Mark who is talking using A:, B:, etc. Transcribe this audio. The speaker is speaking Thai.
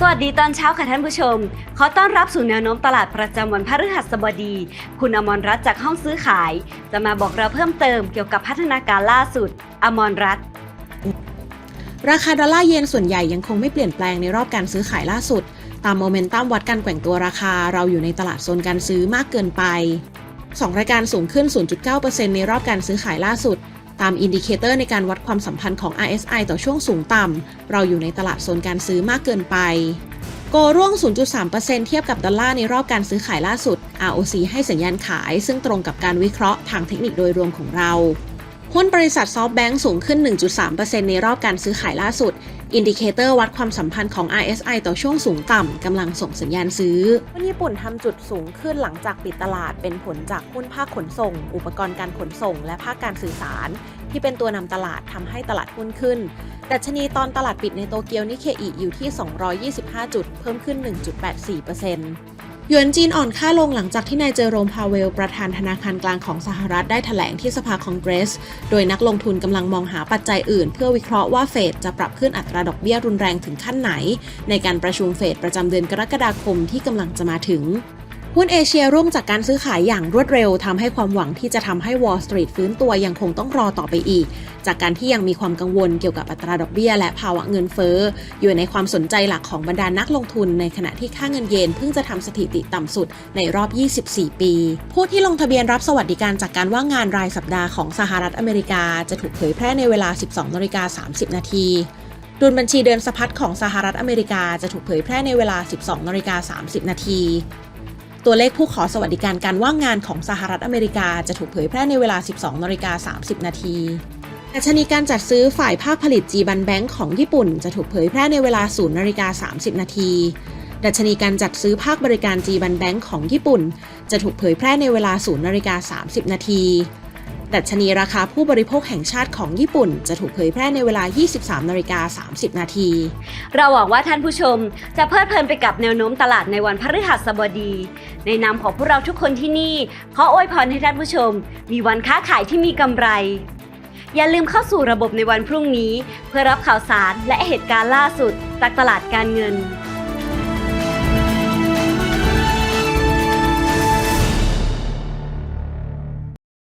A: สวัสดีตอนเช้าค่ะท่านผู้ชม ขอต้อนรับสู่แนวโน้มตลาดประจำวันพฤหัสบดี คุณอมรรัตน์จากห้องซื้อขาย จะมาบอกเราเพิ่มเติมเกี่ยวกับพัฒนาการล่าสุด อมรรัตน์
B: ราคาดอลลาร์เยนส่วนใหญ่ยังคงไม่เปลี่ยนแปลงในรอบการซื้อขายล่าสุด ตามโมเมนตัมวัดการแกว่งตัวราคาเราอยู่ในตลาดโซนการซื้อมากเกินไป 2 รายการสูงขึ้น 0.9%ในรอบการซื้อขายล่าสุด ตามอินดิเคเตอร์ในการวัดความสัมพันธ์ของ RSI ต่อช่วงสูงต่ำ เราอยู่ในตลาดโซนการซื้อมากเกินไป โกร่วง 0.3%เทียบกับดอลลาร์ในรอบการซื้อขายล่าสุด ROC ให้สัญญาณขาย ซึ่งตรงกับการวิเคราะห์ทางเทคนิคโดยรวมของเรา หุ้นบริษัทซอฟต์แบงก์สูงขึ้น 1.3%ในรอบการซื้อขายล่าสุด อินดิเคเตอร์วัดความสัมพันธ์ของ RSI ต่อช่วงสูงต่ำกำลังส่งสัญญาณซื้อหุ้นญี่ปุ่นทำจุดสูงขึ้นหลังจากปิดตลาดเป็นผลจากหุ้นภาคขนส่ง อุปกรณ์การขนส่ง และภาคการสื่อสาร ที่เป็นตัวนำตลาดทำให้ตลาดหุ้นขึ้นดัชนีตอนตลาดปิดในโตเกียวนิเคอิอยู่ที่ 225 จุด เพิ่มขึ้น 1.84% หยวนจีนอ่อนค่าลงหลังจากที่นายเจอโรมพาเวล ประธานธนาคารกลางของสหรัฐได้ถแถลงที่สภาคองเกรส โดยนักลงทุนกำลังมองหาปัจจัยอื่น เพื่อวิเคราะห์ว่าเฟดจะปรับขึ้นอัตราดอกเบี้ยรุนแรงถึงขั้นไหน ในการประชุมเฟดประจำเดือนกรกฎาคมที่กำลังจะมาถึง หุ้นเอเชียร่วงจากการซื้อขายอย่างรวดเร็วทำให้ความหวังที่จะทำให้ Wall Street ฟื้นตัวยังคงต้องรอต่อไปอีก จากการที่ยังมีความกังวลเกี่ยวกับอัตราดอกเบี้ย และภาวะเงินเฟ้อ อยู่ในความสนใจหลักของบรรดานักลงทุนในขณะที่ค่าเงินเยนเพิ่งจะทำสถิติต่ำสุดในรอบ 24 ปี ผู้ที่ลงทะเบียนรับสวัสดิการจากการว่างงานรายสัปดาห์ของสหรัฐอเมริกาจะถูกเผยแพร่ในเวลา 12นาฬิกา30 นาทีดุลบัญชีเดินสะพัดของสหรัฐอเมริกาจะถูกเผยแพร่ในเวลา 12นาฬิกา30 นาที ตัวเลขผู้ขอสวัสดิการการว่างงานของสหรัฐอเมริกาจะถูกเผยแพร่ในเวลา 12นาฬิกา30 นาทีดัชนีการจัดซื้อฝ่ายภาคผลิตจีบันแบงก์ของญี่ปุ่นจะถูกเผยแพร่ในเวลา0นาฬิกา30 นาทีดัชนีการจัดซื้อภาคบริการจีบันแบงก์ของญี่ปุ่น จะถูกเผยแพร่ในเวลา0นาฬิกา30 นาที ดัชนีราคาผู้บริโภคแห่งชาติของญี่ปุ่น จะถูกเผยแพร่ในเวลา 23นาฬิกา30 นาที
A: เราหวังว่าท่านผู้ชมจะเพลิดเพลินไปกับแนวโน้มตลาดในวันพฤหัสบดี ในนามของพวกเราทุกคนที่นี่ ขออวยพรให้ท่านผู้ชม มีวันค้าขายที่มีกำไร อย่าลืมเข้าสู่ระบบในวันพรุ่งนี้ เพื่อรับข่าวสารและเหตุการณ์ล่าสุดจากตลาดการเงิน